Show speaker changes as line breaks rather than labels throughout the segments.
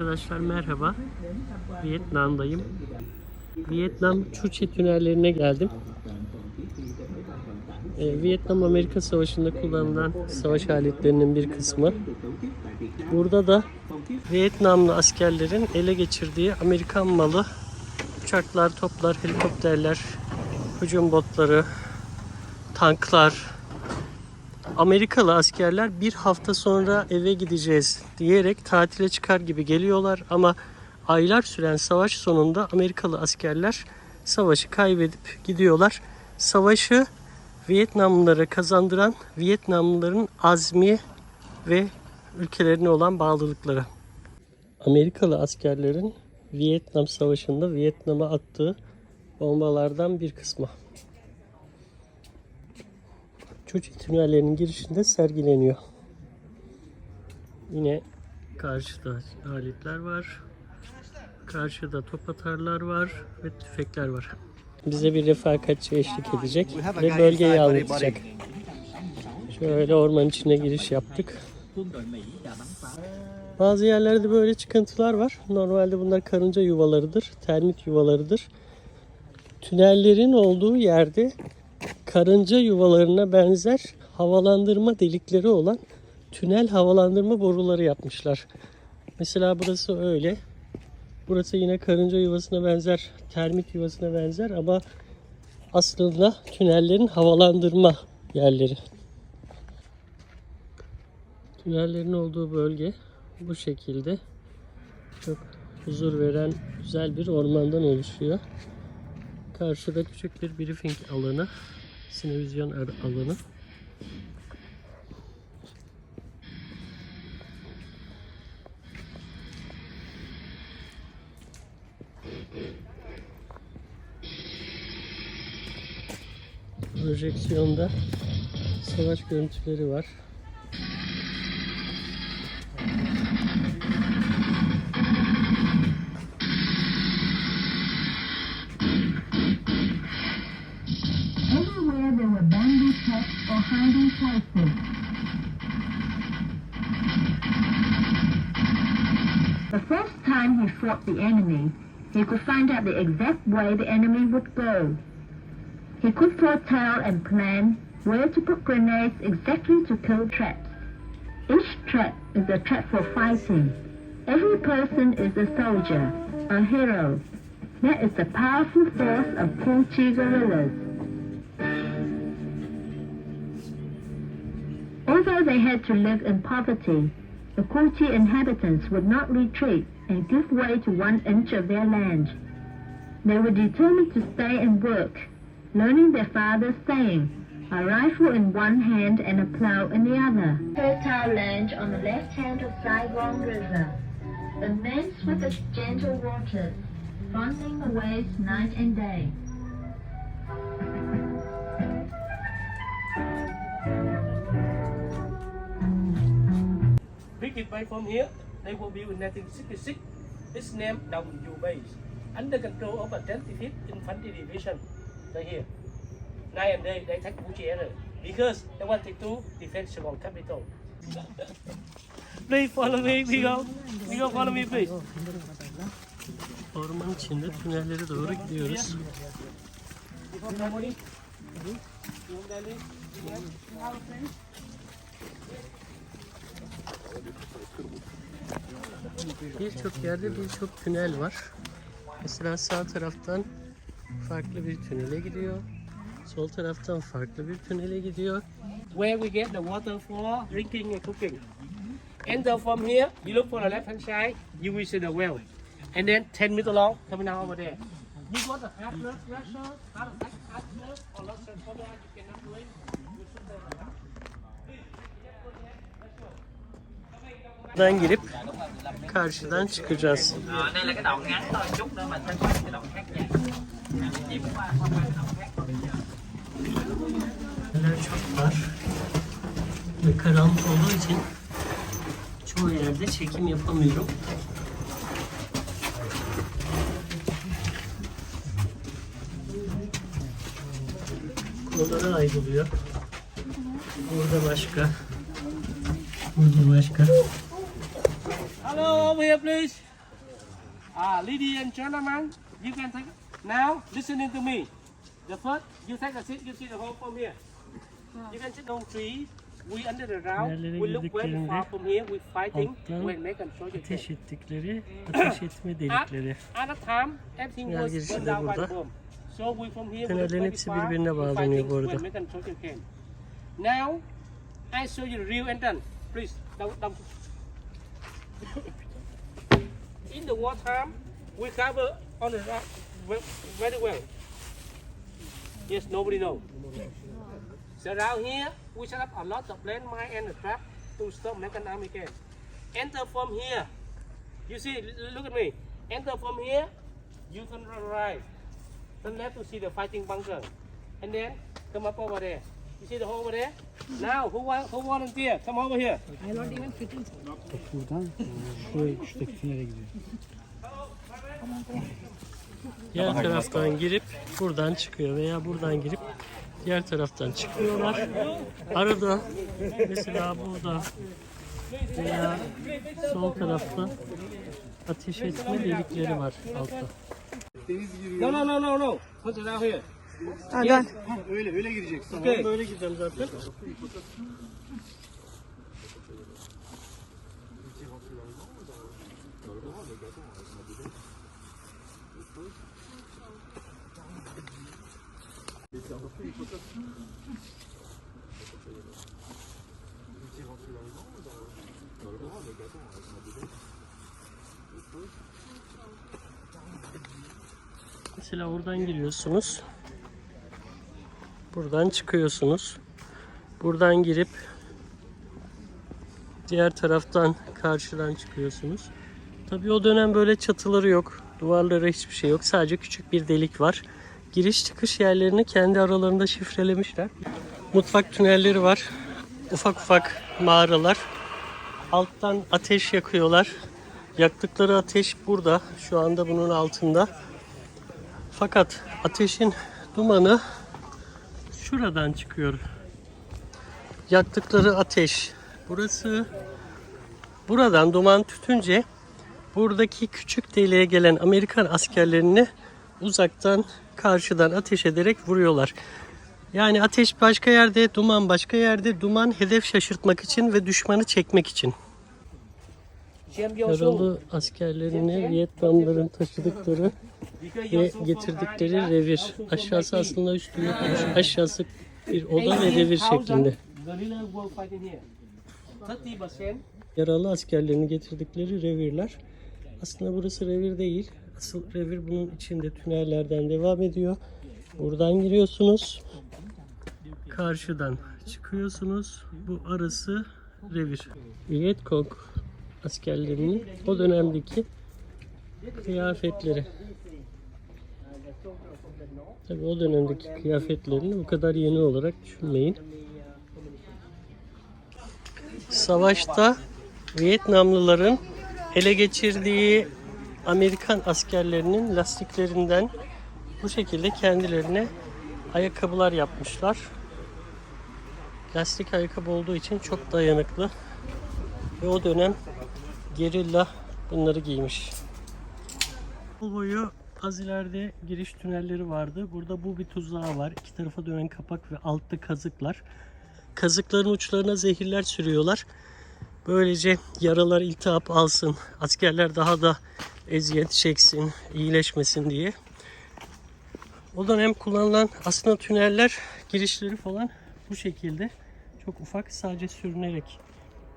Arkadaşlar merhaba. Vietnam'dayım. Vietnam Chuchi tünellerine geldim. Ee, Vietnam-Amerika Savaşı'nda kullanılan savaş aletlerinin bir kısmı. Burada da Vietnamlı askerlerin ele geçirdiği Amerikan malı uçaklar, toplar, helikopterler, hücum botları, tanklar, Amerikalı askerler bir hafta sonra eve gideceğiz diyerek tatile çıkar gibi geliyorlar ama aylar süren savaş sonunda Amerikalı askerler savaşı kaybedip gidiyorlar. Savaşı Vietnamlılara kazandıran Vietnamlıların azmi ve ülkelerine olan bağlılıkları. Amerikalı askerlerin Vietnam Savaşı'nda Vietnam'a attığı bombalardan bir kısmı. Çocuk tünellerinin girişinde sergileniyor. Yine karşıda aletler var. Karşıda top atarlar var ve tüfekler var. Bize bir refakatçi eşlik edecek ve bölgeyi anlatacak. Şöyle orman içine giriş yaptık. Bazı yerlerde böyle çıkıntılar var. Normalde bunlar karınca yuvalarıdır, termit yuvalarıdır. Tünellerin olduğu yerde karınca yuvalarına benzer havalandırma delikleri olan tünel havalandırma boruları yapmışlar. Mesela burası öyle. Burası yine karınca yuvasına benzer, termit yuvasına benzer ama aslında tünellerin havalandırma yerleri. Tünellerin olduğu bölge bu şekilde. Çok huzur veren güzel bir ormandan oluşuyor. Karşıda küçük bir briefing alanı, sinevizyon ar- alanı. Projeksiyonda savaş görüntüleri var.
The first time he fought the enemy, he could find out the exact way the enemy would go. He could foretell and plan where to put grenades exactly to kill traps. Each trap is a trap for fighting. Every person is a soldier, a hero. That is the powerful force of Poochie guerrillas. Although they had to live in poverty, the Kuti inhabitants would not retreat and give way to one inch of their land. They were determined to stay and work, learning their father's saying, a rifle in one hand and a plow in the other. Fertile land on the left hand of Saigon River, immense with its gentle waters, fronting the waves night and day.
Pick it by from here. They will build in 1966. It's named W Base. Under control of the 25th Infantry Division. Right here. Night and day they attack Puchi area. Because they wanted to defend Saigon capital. please follow me, Vigo. Vigo, follow me, please.
Orman içinde tünellere doğru gidiyoruz. Birçok yerde birçok tünel var. Mesela sağ taraftan farklı bir tünele gidiyor. Sol taraftan farklı bir tünele gidiyor.
Where we get the water for drinking and cooking. Enter from here. You look for the left hand side. You will see the well. And then 10 meters long coming out over there. You half nurse pressure, half half nurse, or less than you cannot it. You should
qua cái đoạn khác
Tüneller çok var. Ve karanlık olduğu için çoğu yerde çekim yapamıyorum. Kollara ayrılıyor. Burada başka. Burada başka.
Hello, over here please. Ah, ladies and gentlemen, you can take now listening to me. The first, you take a seat. You see the whole from here. You can sit on tree. We under the ground. We look very far from here. We fighting. We make and show you.
Ateş ettikleri ateş etme delikleri.
At the time, everything was
girişi de
down by the
burada.
bomb. So we from here, we look very
hepsi
far.
birbirine
We
bağlanıyor
fighting
bu arada.
make and show you. Now, I show you the real entrance. Please, don't, don't. In the war time, we cover on the rock ve- very well. Yes, nobody know. So around here, we set up a lot of landmine and a trap to stop American army. Enter from here. You see, look at me. Enter from here, you can right. Turn left to see the fighting bunker. And then come up over there. You see the hole over there? Now, who, wa- who volunteer? Come over here.
Diğer taraftan girip buradan çıkıyor veya buradan girip diğer taraftan çıkıyorlar. Arada mesela burada veya sol tarafta ateş etme delikleri var altta.
No, no, no, no, no. Put it out here.
Ha, gel.
Öyle öyle gireceksin.
Okay.
Böyle gideceğim zaten. Mesela oradan giriyorsunuz. Buradan çıkıyorsunuz. Buradan girip diğer taraftan karşıdan çıkıyorsunuz. Tabii o dönem böyle çatıları yok. Duvarları hiçbir şey yok. Sadece küçük bir delik var. Giriş çıkış yerlerini kendi aralarında şifrelemişler. Mutfak tünelleri var. Ufak ufak mağaralar. Alttan ateş yakıyorlar. Yaktıkları ateş burada. Şu anda bunun altında. Fakat ateşin dumanı şuradan çıkıyor. Yaktıkları ateş. Burası buradan duman tütünce buradaki küçük deliğe gelen Amerikan askerlerini uzaktan karşıdan ateş ederek vuruyorlar. Yani ateş başka yerde, duman başka yerde. Duman hedef şaşırtmak için ve düşmanı çekmek için. Yaralı askerlerini Vietnamların taşıdıkları ve getirdikleri revir. Aşağısı aslında üstü yokmuş. Aşağısı bir oda ve revir
18,000
şeklinde.
Guerrilla were fighting here. 30%
Yaralı askerlerini getirdikleri revirler. Aslında burası revir değil. Asıl revir bunun içinde tünellerden devam ediyor. Buradan giriyorsunuz. Karşıdan çıkıyorsunuz. Bu arası revir. Vietcong askerlerinin o dönemdeki kıyafetleri. Tabii o dönemdeki kıyafetlerini bu kadar yeni olarak düşünmeyin. Savaşta Vietnamlıların ele geçirdiği Amerikan askerlerinin lastiklerinden bu şekilde kendilerine ayakkabılar yapmışlar. Lastik ayakkabı olduğu için çok dayanıklı ve o dönem gerilla bunları giymiş. Yol boyu az giriş tünelleri vardı. Burada bu bir tuzağı var. İki tarafa dönen kapak ve altta kazıklar. Kazıkların uçlarına zehirler sürüyorlar. Böylece yaralar iltihap alsın, askerler daha da eziyet çeksin, iyileşmesin diye. O dönem kullanılan aslında tüneller girişleri falan bu şekilde. Çok ufak, sadece sürünerek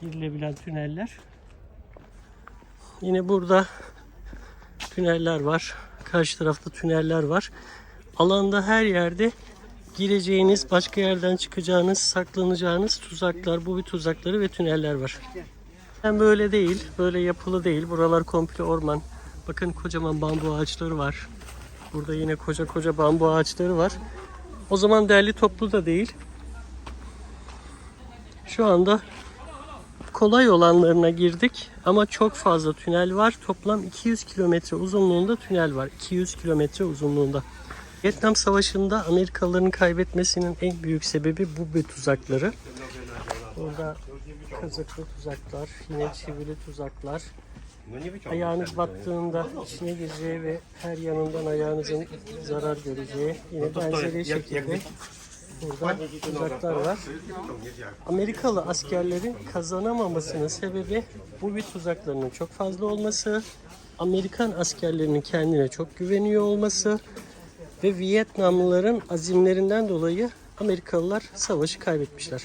girilebilen tüneller. Yine burada tüneller var. Karşı tarafta tüneller var. Alanda her yerde gireceğiniz, başka yerden çıkacağınız, saklanacağınız tuzaklar, bu bir tuzakları ve tüneller var. Yani böyle değil, böyle yapılı değil. Buralar komple orman. Bakın kocaman bambu ağaçları var. Burada yine koca koca bambu ağaçları var. O zaman derli toplu da değil. Şu anda kolay olanlarına girdik ama çok fazla tünel var. Toplam 200 kilometre uzunluğunda tünel var. 200 kilometre uzunluğunda. Vietnam Savaşı'nda Amerikalıların kaybetmesinin en büyük sebebi bu tuzakları. Burada kazıklı tuzaklar, yine çivili tuzaklar, ayağınız battığında içine gireceği ve her yanından ayağınızın zarar göreceği yine benzeri şekilde burada tuzaklar var. Amerikalı askerlerin kazanamamasının sebebi bu bir tuzaklarının çok fazla olması, Amerikan askerlerinin kendine çok güveniyor olması ve Vietnamlıların azimlerinden dolayı Amerikalılar savaşı kaybetmişler.